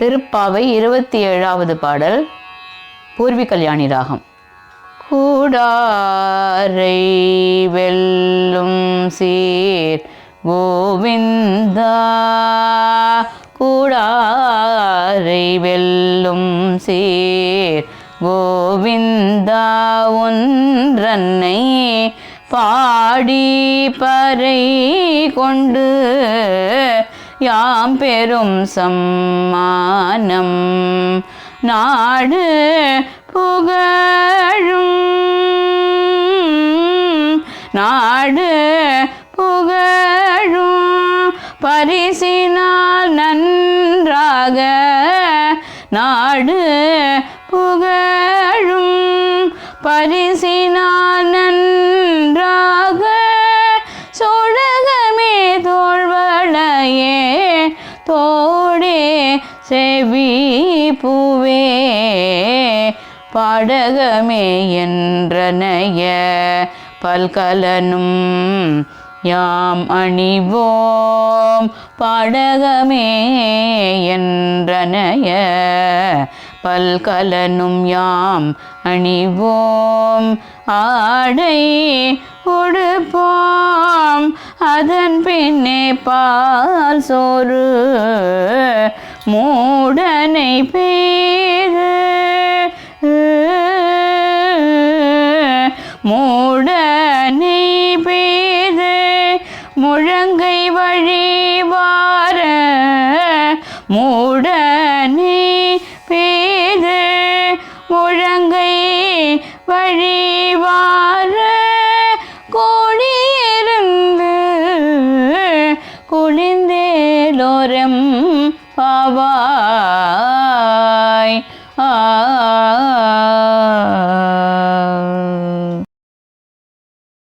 திருப்பாவை இருபத்தி ஏழாவது பாடல் பூர்வி கல்யாணி ராகம். கூடாரை வெல்லும் சீர் கோவிந்தா கூடாரை வெல்லும் சீர் கோவிந்தா ஒன்றன்னை பாடி பறை கொண்டு யாம் பெரும் சம்மானம். நாடு புகழும். நாடு புகழும். பரிசினால் நன்றாக நாடு புகழும். பரிசினால் செவி பூவே பாடகமே என்றனைய பல்கலனும் யாம் அணிவோம் பாடகமே என்றனைய பல்கலனும் யாம் அணிவோம் ஆடை உடுப்போம் அதன் பின்னே பால் சோறு மூடனை பெய்து மூடனை பெய்து முழங்கை வழிவார மூடனை பெய்து முழங்கை வழிவார கோடியிருந்து குளிந்தேலோரம் বাবা